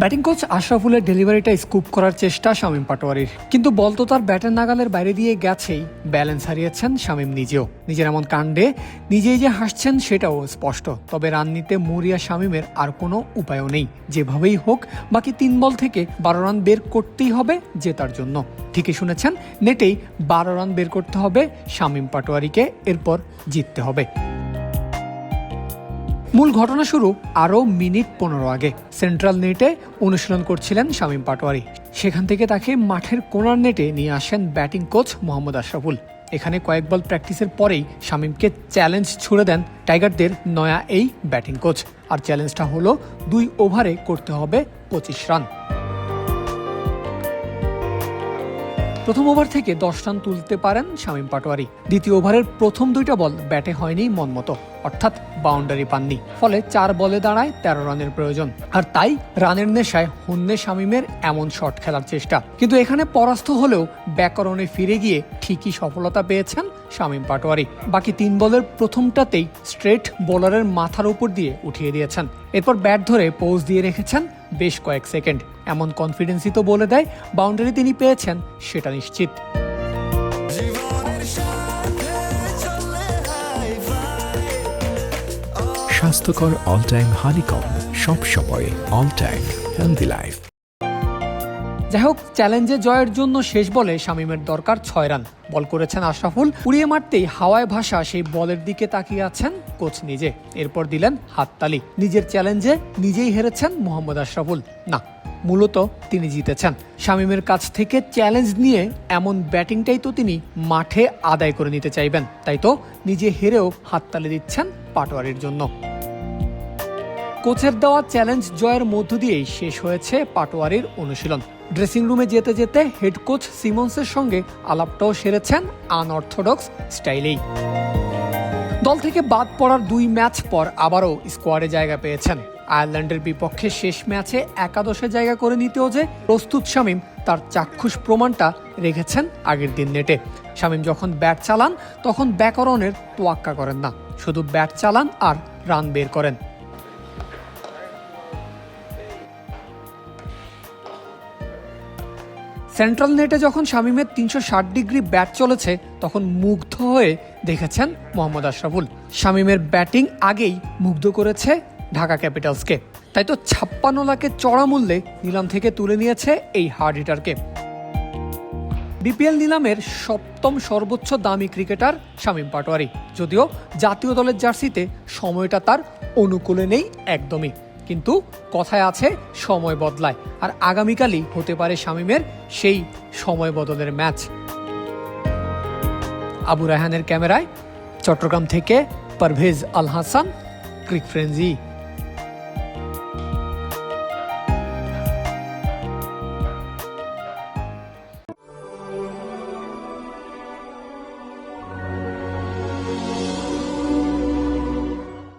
Batting coach আশরাফুলের ডেলিভারিটা scoop করার চেষ্টা শামীম পাটোয়ারির। কিন্তু বল তো তার ব্যাটের নাগালের বাইরে দিয়ে গেছেই। ব্যালেন্স হারিয়েছেন শামীম নিজেও। নিজের এমন কাণ্ডে নিজেই যে হাসছেন সেটাও স্পষ্ট। তবে রান নিতে মরিয়া শামীমের আর কোনো উপায়ও নেই। যেভাবেই হোক, বাকি তিন বল থেকে বারো রান বের করতেই হবে জেতার জন্য। ঠিকই শুনেছেন, নেটেই বারো রান বের করতে হবে শামীম পাটোয়ারিকে। এরপর জিততে হবে। মূল ঘটনা শুরু আরও মিনিট পনেরো আগে। সেন্ট্রাল নেটে অনুশীলন করছিলেন শামীম পাটোয়ারি। সেখান থেকে তাকে মাঠের কোনার নেটে নিয়ে আসেন ব্যাটিং কোচ মোহাম্মদ আশরাফুল। এখানে কয়েক বল প্র্যাকটিসের পরেই শামীমকে চ্যালেঞ্জ ছুড়ে দেন টাইগারদের নয়া এই ব্যাটিং কোচ। আর চ্যালেঞ্জটা হলো দুই ওভারে করতে হবে পঁচিশ রান। প্রথম ওভার থেকে দশ রান তুলতে পারেন শামীম পাটোয়ারি। দ্বিতীয় ওভারের প্রথম দুইটা বল ব্যাটে হয়নি মনমতো, অর্থাৎ বাউন্ডারি পাননি, ফলে চার বলে দাঁড়ায় তেরো রানের প্রয়োজন। আর তাই রানের নেশায় হন্যে শামীমের এমন শট খেলার চেষ্টা। কিন্তু এখানে পরাস্ত হলেও ব্যাকরণে ফিরে গিয়ে ঠিকই সফলতা পেয়েছেন শামীম পাটোয়ারি। বাকি তিন বলের প্রথমটাতেই স্ট্রেট বোলারের মাথার উপর দিয়ে উঠিয়ে দিয়েছেন। এরপর ব্যাট ধরে পোজ দিয়ে রেখেছেন বেশ কয়েক সেকেন্ড। এমন কনফিডেন্সই তো বলে দেয় বাউন্ডারি তিনি পেয়েছেন সেটা নিশ্চিত। স্বাস্থ্যকর অল টাইম হানিকম সব সময় অল টাইম হেলদি লাইফ যাই হোক চ্যালেঞ্জে জয়ের জন্য শেষ বলে শামীমের দরকার ছয় রান। বল করেছেন আশরাফুল। উড়িয়ে মারতেই হাওয়ায় ভাসা সেই বলের দিকে তাকিয়ে আছেন কোচ নিজে। এরপর দিলেন হাততালি। নিজের চ্যালেঞ্জে নিজেই হেরেছেন মোহাম্মদ আশরাফুল। না, মূলত তিনি জিতেছেন। শামীমের কাছ থেকে চ্যালেঞ্জ নিয়ে এমন ব্যাটিংটাই তো তিনি মাঠে আদায় করে নিতে চাইবেন। তাই তো নিজে হেরেও হাততালি দিচ্ছেন পাটোয়ারির জন্য। কোচের দেওয়া চ্যালেঞ্জ জয়ের মধ্য দিয়েই শেষ হয়েছে পাটোয়ারির অনুশীলন। ড্রেসিং রুমে যেতে যেতে হেড কোচ সিমন্সের সঙ্গে আলাপটাও সেরেছেন আনঅর্থোডক্স স্টাইলেই। দল থেকে বাদ পড়ার দুই ম্যাচ পর আবারও স্কোয়াডে জায়গা পেয়েছেন। আয়ারল্যান্ডের বিপক্ষে শেষ ম্যাচে একাদশে জায়গা করে নিতেও যে প্রস্তুত শামীম, তার চাক্ষুষ প্রমাণটা রেখেছেন আগের দিন নেটে। শামীম যখন ব্যাট চালান, তখন ব্যাকরণের তোয়াক্কা করেন না। শুধু ব্যাট চালান আর রান বের করেন। সেন্ট্রাল নেটে যখন শামীমের তিনশো ষাট ডিগ্রি ব্যাট চলেছে, তখন মুগ্ধ হয়ে দেখেছেন মোহাম্মদ আশরাফুল। শামীমের ব্যাটিং আগেই মুগ্ধ করেছে ঢাকা ক্যাপিটালসকে। তাই তো ছাপ্পান্ন লাখের চড়া মূল্যে নিলাম থেকে তুলে নিয়েছে এই হার্ড হিটারকে। বিপিএল নিলামের সপ্তম সর্বোচ্চ দামি ক্রিকেটার শামীম পাটোয়ারি। যদিও জাতীয় দলের জার্সিতে সময়টা তার অনুকূলে নেই একদমই। কিন্তু কথায় আছে সময় বদলায়। আর আগামীকালই হতে পারে শামীমের সেই সময় বদলের ম্যাচ। আবু রায়হানের ক্যামেরায় চট্টগ্রাম থেকে পারভেজ আল হাসান, ক্রিক ফ্রেন্জি